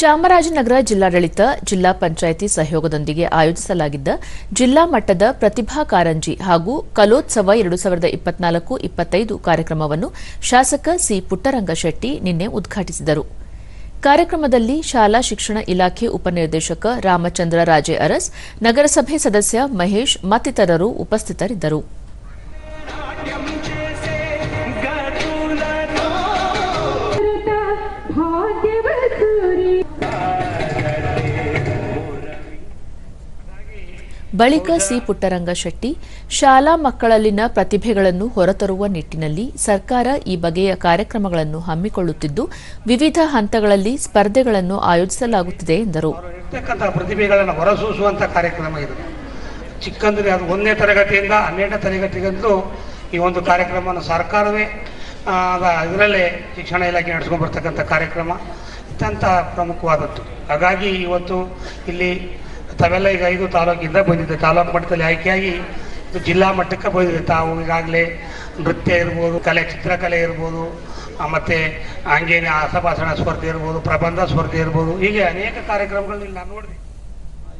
ಚಾಮರಾಜನಗರ ಜಿಲ್ಲಾಡಳಿತ ಜಿಲ್ಲಾ ಪಂಚಾಯಿತಿ ಸಹಯೋಗದೊಂದಿಗೆ ಆಯೋಜಿಸಲಾಗಿದ್ದ ಜಿಲ್ಲಾ ಮಟ್ಟದ ಪ್ರತಿಭಾ ಕಾರಂಜಿ ಹಾಗೂ ಕಲೋತ್ಸವ ಎರಡು ಸಾವಿರದ ಇಪ್ಪತ್ನಾಲ್ಕು ಇಪ್ಪತ್ತೈದು ಕಾರ್ಯಕ್ರಮವನ್ನು ಶಾಸಕ ಸಿ ಪುಟ್ಟರಂಗಶೆಟ್ಟಿ ನಿನ್ನೆ ಉದ್ಘಾಟಿಸಿದರು. ಕಾರ್ಯಕ್ರಮದಲ್ಲಿ ಶಾಲಾ ಶಿಕ್ಷಣ ಇಲಾಖೆ ಉಪನಿರ್ದೇಶಕ ರಾಮಚಂದ್ರ ರಾಜೇ ಅರಸ್, ನಗರಸಭೆ ಸದಸ್ಯ ಮಹೇಶ್ ಮತ್ತಿತರರು ಉಪಸ್ಥಿತರಿದ್ದರು. ಬಳಿಕ ಸಿ ಪುಟ್ಟರಂಗಶೆಟ್ಟಿ ಶಾಲಾ ಮಕ್ಕಳಲ್ಲಿನ ಪ್ರತಿಭೆಗಳನ್ನು ಹೊರತರುವ ನಿಟ್ಟಿನಲ್ಲಿ ಸರ್ಕಾರ ಈ ಬಗೆಯ ಕಾರ್ಯಕ್ರಮಗಳನ್ನು ಹಮ್ಮಿಕೊಳ್ಳುತ್ತಿದ್ದು, ವಿವಿಧ ಹಂತಗಳಲ್ಲಿ ಸ್ಪರ್ಧೆಗಳನ್ನು ಆಯೋಜಿಸಲಾಗುತ್ತಿದೆ ಎಂದರು. ಪ್ರತಿಭೆಗಳನ್ನು ಹೊರಸೂಸುವಂಥ ಕಾರ್ಯಕ್ರಮ ಇದು. ಚಿಕ್ಕಂದ್ರೆ ಅದು ಒಂದನೇ ತರಗತಿಯಿಂದ ಹನ್ನೆರಡನೇ ತರಗತಿಗಂತೂ ಈ ಒಂದು ಕಾರ್ಯಕ್ರಮವನ್ನು ಸರ್ಕಾರವೇ ಅದರಲ್ಲೇ ಶಿಕ್ಷಣ ಇಲಾಖೆ ನಡೆಸ್ಕೊಂಡು ಬರ್ತಕ್ಕಂಥ ಕಾರ್ಯಕ್ರಮ, ಅತ್ಯಂತ ಪ್ರಮುಖವಾದದ್ದು. ಹಾಗಾಗಿ ಇವತ್ತು ಇಲ್ಲಿ ತಾವೆಲ್ಲ ಈಗ ಐದು ತಾಲೂಕಿಂದ ಬಂದಿದೆ. ತಾಲೂಕು ಮಟ್ಟದಲ್ಲಿ ಆಯ್ಕೆಯಾಗಿ ಜಿಲ್ಲಾ ಮಟ್ಟಕ್ಕೆ ಬಂದಿದೆ. ತಾವು ಈಗಾಗಲೇ ನೃತ್ಯ ಇರ್ಬೋದು ಕಲೆ ಚಿತ್ರಕಲೆ ಇರ್ಬೋದು ಮತ್ತು ಹಂಗೇನೆ ಆಸಭಾಷಣ ಸ್ಪರ್ಧೆ ಇರ್ಬೋದು ಪ್ರಬಂಧ ಸ್ಪರ್ಧೆ ಇರ್ಬೋದು ಹೀಗೆ ಅನೇಕ ಕಾರ್ಯಕ್ರಮಗಳನ್ನ ಇಲ್ಲಿ ನಾನು ನೋಡಿದೆ.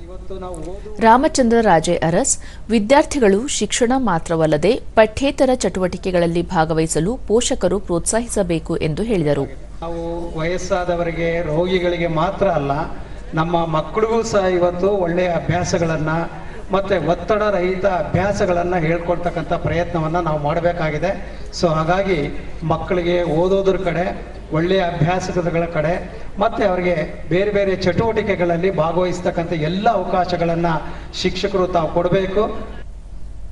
ಇವತ್ತು ನಾವು ರಾಮಚಂದ್ರ ರಾಜೆ ಅರಸ್ ವಿದ್ಯಾರ್ಥಿಗಳು ಶಿಕ್ಷಣ ಮಾತ್ರವಲ್ಲದೆ ಪಠ್ಯೇತರ ಚಟುವಟಿಕೆಗಳಲ್ಲಿ ಭಾಗವಹಿಸಲು ಪೋಷಕರು ಪ್ರೋತ್ಸಾಹಿಸಬೇಕು ಎಂದು ಹೇಳಿದರು. ನಾವು ವಯಸ್ಸಾದವರಿಗೆ ರೋಗಿಗಳಿಗೆ ಮಾತ್ರ ಅಲ್ಲ ನಮ್ಮ ಮಕ್ಕಳಿಗೂ ಸಹ ಇವತ್ತು ಒಳ್ಳೆಯ ಅಭ್ಯಾಸಗಳನ್ನು ಮತ್ತು ಒತ್ತಡ ರಹಿತ ಅಭ್ಯಾಸಗಳನ್ನು ಹೇಳ್ಕೊಡ್ತಕ್ಕಂಥ ಪ್ರಯತ್ನವನ್ನು ನಾವು ಮಾಡಬೇಕಾಗಿದೆ. ಸೊ ಹಾಗಾಗಿ ಮಕ್ಕಳಿಗೆ ಓದೋದ್ರ ಕಡೆ, ಒಳ್ಳೆಯ ಅಭ್ಯಾಸಗಳ ಕಡೆ, ಮತ್ತು ಅವರಿಗೆ ಬೇರೆ ಬೇರೆ ಚಟುವಟಿಕೆಗಳಲ್ಲಿ ಭಾಗವಹಿಸ್ತಕ್ಕಂಥ ಎಲ್ಲ ಅವಕಾಶಗಳನ್ನು ಶಿಕ್ಷಕರು ತಾವು ಕೊಡಬೇಕು.